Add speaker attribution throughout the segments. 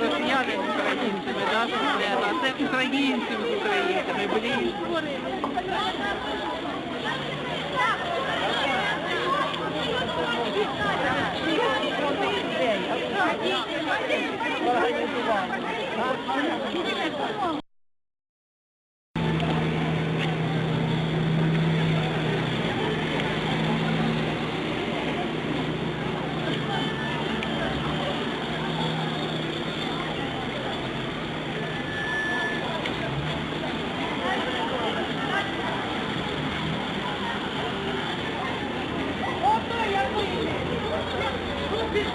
Speaker 1: Росіяни з українцями, да, а це українці з українцями, блін.
Speaker 2: Всі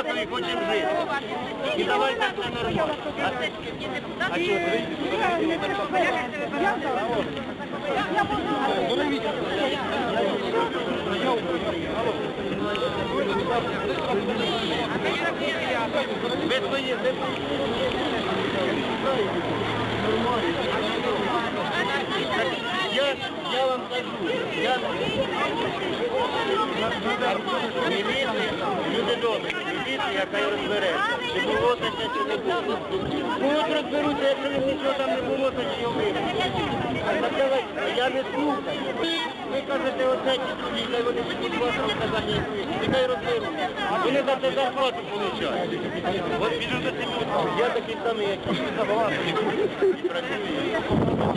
Speaker 2: одинакові хочемо жити. І давайте це нормально. А, а що, ви свої, ви Я, я вам кажу, я люди добрі, міліція, яка й розбере, чи було таке, чи не було. Ну от розберуться, якщо ви нічого там не було, то чи його Я не слухаю. Ви кажете, оце хай вони будуть вас розказання, нехай розберуться. Вони за це зарплату получають. От до цих людей. Я такий самий, як і забагато. І працюю.